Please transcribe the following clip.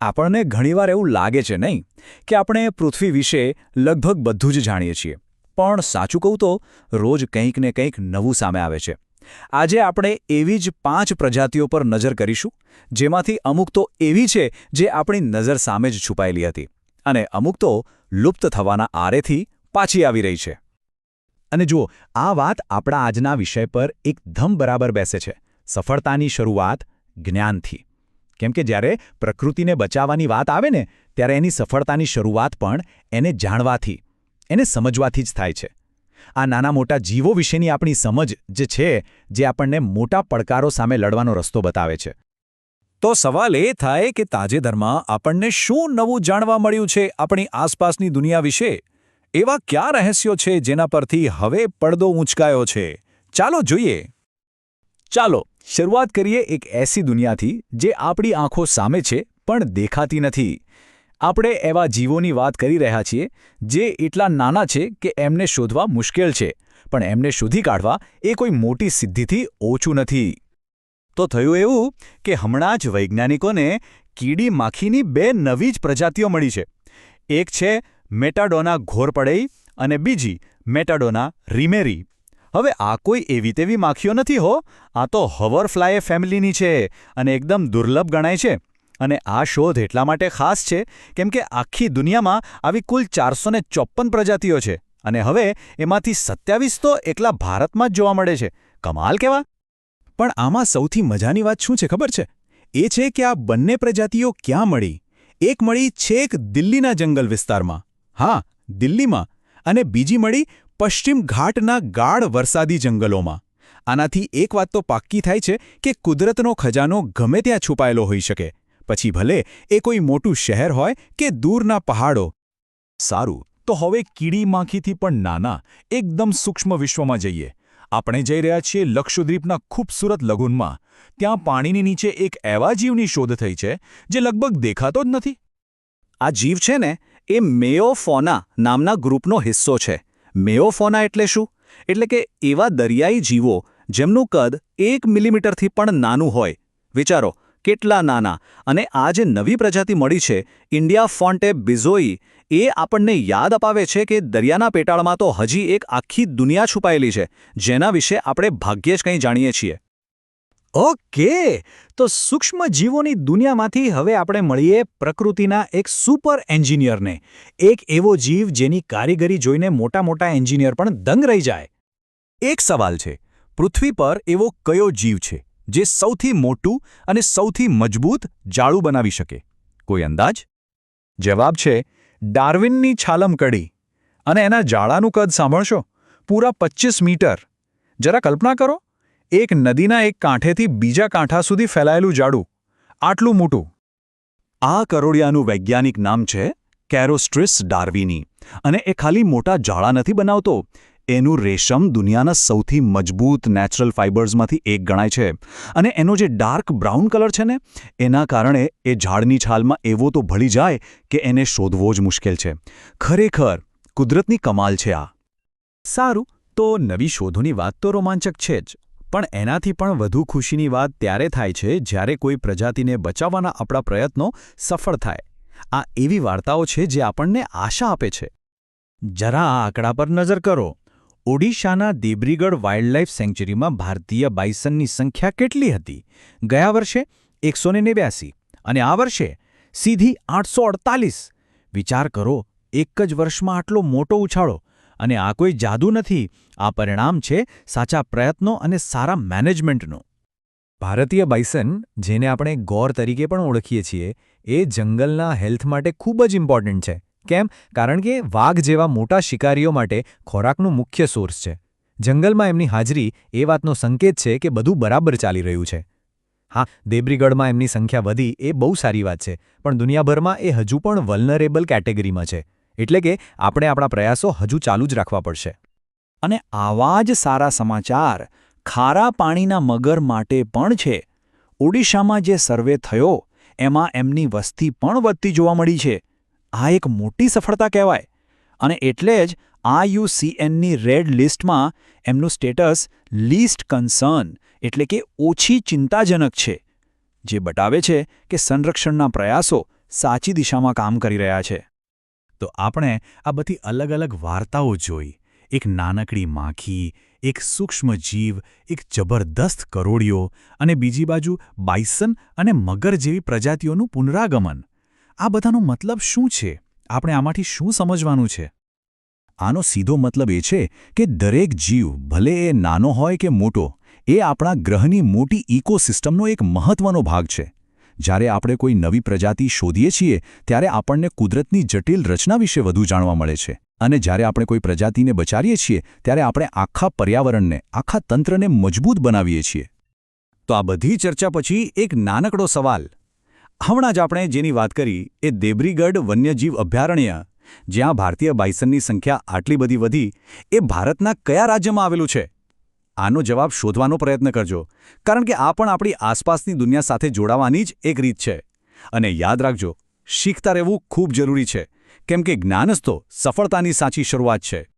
આપણને ઘણીવાર એવું લાગે છે નહીં કે આપણે પૃથ્વી વિશે લગભગ બધું જ જાણીએ છીએ. પણ સાચું કહું તો, રોજ કંઈક ને કંઈક નવું સામે આવે છે. આજે આપણે એવી જ પાંચ પ્રજાતિઓ પર નજર કરીશું, જેમાંથી અમુક તો એવી છે જે આપણી નજર સામે જ છુપાયેલી હતી અને અમુક તો લુપ્ત થવાના આરેથી પાછી આવી રહી છે. અને જુઓ, આ વાત આપણા આજના વિષય પર એકદમ બરાબર બેસે છે. સફળતાની શરૂઆત જ્ઞાનથી. કેમ કે જ્યારે પ્રકૃતિને બચાવવાની વાત આવે ને, ત્યારે એની સફળતાની શરૂઆત પણ એને જાણવાથી, એને સમજવાથી જ થાય છે. આ નાના મોટા જીવો વિશેની આપણી સમજ જે છે, જે આપણને મોટા પડકારો સામે લડવાનો રસ્તો બતાવે છે. તો સવાલ એ થાય કે તાજેતરમાં આપણને શું નવું જાણવા મળ્યું છે આપણી આસપાસની દુનિયા વિશે? એવા કયા રહસ્યો છે જેના પરથી હવે પડદો ઊંચકાયો છે? ચાલો જોઈએ. ચાલો શરૂઆત કરીએ એક એસી દુનિયાથી જે આપણી આંખો સામે છે, પણ દેખાતી નથી. આપણે એવા જીવોની વાત કરી રહ્યા છીએ, જે એટલા નાના છે કે એમને શોધવા મુશ્કેલ છે, પણ એમને શોધી કાઢવા એ કોઈ મોટી સિદ્ધિથી ઓછું નથી. તો થયું એવું કે હમણાં જ વૈજ્ઞાનિકોને કીડી માખીની બે નવી જ પ્રજાતિઓ મળી છે. એક છે મેટાડોના ઘોરપડેઈ અને બીજી મેટાડોના રીમેરી. હવે આ કોઈ એવી તેવી માખીઓ નથી હો. આ તો હવરફ્લાય ફેમિલીની છે અને એકદમ દુર્લભ ગણાય છે. અને આ શોધ એટલા માટે ખાસ છે કેમ કે આખી દુનિયામાં આવી કુલ ચારસો પ્રજાતિઓ છે. અને હવે એમાંથી સત્યાવીસ તો એકલા ભારતમાં જ જોવા મળે છે. કમાલ કેવા? પણ આમાં સૌથી મજાની વાત શું છે ખબર છે? એ છે કે આ બંને પ્રજાતિઓ ક્યાં મળી? એક મળી છેક દિલ્હીના જંગલ વિસ્તારમાં. હા, દિલ્હીમાં. અને બીજી મળી પશ્ચિમ ઘાટના ગાઢ વરસાદી જંગલોમાં. આનાથી એક વાત તો પાક્કી થાય છે કે કુદરતનો ખજાનો ગમે ત્યાં છુપાયેલો હોઈ શકે. પછી ભલે એ કોઈ મોટું શહેર હોય કે દૂરના પહાડો. સારું, તો હવે કીડી માખીથી પણ નાના, એકદમ સૂક્ષ્મ વિશ્વમાં જઈએ. આપણે જઈ રહ્યા છીએ લક્ષદ્વીપના ખૂબસૂરત લઘુનમાં ત્યાં પાણીની નીચે એક એવા જીવની શોધ થઈ છે, જે લગભગ દેખાતો જ નથી. આ જીવ છે ને, એ મેયોફોના નામના ગ્રુપનો હિસ્સો છે. મેયોફોના એટલે શું? એટલે કે એવા દરિયાઈ જીવો જેમનું કદ એક મિલીમીટરથી પણ નાનું હોય. વિચારો, કેટલા નાના? અને આ જે નવી પ્રજાતિ મળી છે, ઇન્ડિયા ફોન્ટે બિઝોઈ, એ આપણને યાદ અપાવે છે કે દરિયાના પેટાળમાં તો હજી એક આખી દુનિયા છુપાયેલી છે, જેના વિશે આપણે ભાગ્યે જ કંઈ જાણીએ છીએ. ઓકે, તો સૂક્ષ્મ જીવોની દુનિયામાંથી હવે આપણે મળીએ પ્રકૃતિના એક સુપર એન્જિનિયરને. એક એવો જીવ જેની કારીગરી જોઈને મોટા મોટા એન્જિનિયર પણ દંગ રહી જાય. એક સવાલ છે, પૃથ્વી પર એવો કયો જીવ છે, જે સૌથી મોટું અને સૌથી મજબૂત જાળું બનાવી શકે? કોઈ અંદાજ? જવાબ છે, ડાર્વિનની છાલમ કડી. અને એના જાળાનું કદ સાંભળશો? પૂરા પચ્ચીસ મીટર. જરા કલ્પના કરો. એક નદીના એક કાંઠેથી બીજા કાંઠા સુધી ફેલાયેલું જાડું. આટલું મોટું. આ કરોડિયાનું વૈજ્ઞાનિક નામ છે કેરોસ્ટ્રિસ ડાર્વિની અને એ ખાલી મોટા જાળા નથી બનાવતો. એનું રેશમ દુનિયાના સૌથી મજબૂત નેચરલ ફાઇબર્સમાંથી એક ગણાય છે અને એનો જે ડાર્ક બ્રાઉન કલર છે ને, એના કારણે એ ઝાડની છાલમાં એવો તો ભળી જાય કે એને શોધવો જ મુશ્કેલ છે. ખરેખર, કુદરતની કમાલ છે આ. સારું, તો નવી શોધોની વાત તો રોમાંચક છે જ. પણ એનાથી પણ વધુ ખુશીની વાત ત્યારે થાય છે જ્યારે કોઈ પ્રજાતિને બચાવવાના આપણા પ્રયત્નો સફળ થાય. આ એવી વાર્તાઓ છે જે આપણને આશા આપે છે. જરા આ આંકડા પર નજર કરો. ઓડિશાના દેબ્રીગઢ વાઇલ્ડલાઇફ સેન્ચ્યુરીમાં ભારતીય બાઇસનની સંખ્યા કેટલી હતી? ગયા વર્ષે એકસો અને આ વર્ષે સીધી આઠસો વિચાર કરો, એક જ વર્ષમાં આટલો મોટો ઉછાળો. અને આ કોઈ જાદુ નથી. આ પરિણામ છે સાચા પ્રયત્નો અને સારા મેનેજમેન્ટનું. ભારતીય બાઇસન, જેને આપણે ગોર તરીકે પણ ઓળખીએ છીએ, એ જંગલના હેલ્થ માટે ખૂબ જ ઇમ્પોર્ટન્ટ છે. કેમ? કારણ કે વાઘ જેવા મોટા શિકારીઓ માટે ખોરાકનું મુખ્ય સોર્સ છે. જંગલમાં એમની હાજરી એ વાતનો સંકેત છે કે બધું બરાબર ચાલી રહ્યું છે. હા, દેબ્રીગઢમાં એમની સંખ્યા વધી એ બહુ સારી વાત છે, પણ દુનિયાભરમાં એ હજુ પણ વલનરેબલ કેટેગરીમાં છે. એટલે કે આપણે આપણા પ્રયાસો હજુ ચાલુ જ રાખવા પડશે. અને આવા જ સારા સમાચાર ખારા પાણીના મગર માટે પણ છે. ઓડિશામાં જે સર્વે થયો, એમાં એમની વસ્તી પણ વધતી જોવા મળી છે. આ એક મોટી સફળતા કહેવાય. અને એટલે જ આયુસીએનની રેડ લિસ્ટમાં એમનું સ્ટેટસ લીસ્ટ કન્સર્ન એટલે કે ઓછી ચિંતાજનક છે, જે બતાવે છે કે સંરક્ષણના પ્રયાસો સાચી દિશામાં કામ કરી રહ્યા છે. તો આપણે આ બધી અલગ અલગ વાર્તાઓ જોઈ. એક નાનકડી માખી, એક સૂક્ષ્મ જીવ, એક જબરદસ્ત કરોડિયો અને બીજી બાજુ બાઇસન અને મગર જેવી પ્રજાતિઓનું પુનરાગમન. આ બધાનો મતલબ શું છે? આપણે આમાંથી શું સમજવાનું છે? આનો સીધો મતલબ એ છે કે દરેક જીવ, ભલે એ નાનો હોય કે મોટો, એ આપણા ગ્રહની મોટી ઇકોસિસ્ટમનો એક મહત્વનો ભાગ છે. જ્યારે આપણે કોઈ નવી પ્રજાતિ શોધીએ છીએ, ત્યારે આપણને કુદરતની જટિલ રચના વિશે વધુ જાણવા મળે છે. અને જ્યારે આપણે કોઈ પ્રજાતિને બચાવીએ છીએ, ત્યારે આપણે આખા પર્યાવરણને, આખા તંત્રને મજબૂત બનાવીએ છીએ. તો આ બધી ચર્ચા પછી એક નાનકડો સવાલ. હમણાં જ આપણે જેની વાત કરી, એ દેબ્રીગઢ વન્યજીવ અભયારણ્ય, જ્યાં ભારતીય બાઇસનની સંખ્યા આટલી બધી વધી, એ ભારતના કયા રાજ્યમાં આવેલું છે? આનો જવાબ શોધવાનો પ્રયત્ન કરજો. કારણ કે આ પણ આપણી આસપાસની દુનિયા સાથે જોડાવાની જ એક રીત છે. અને યાદ રાખજો, શીખતા રહેવું ખૂબ જરૂરી છે. કેમ કે જ્ઞાન જ તો સફળતાની સાચી શરૂઆત છે.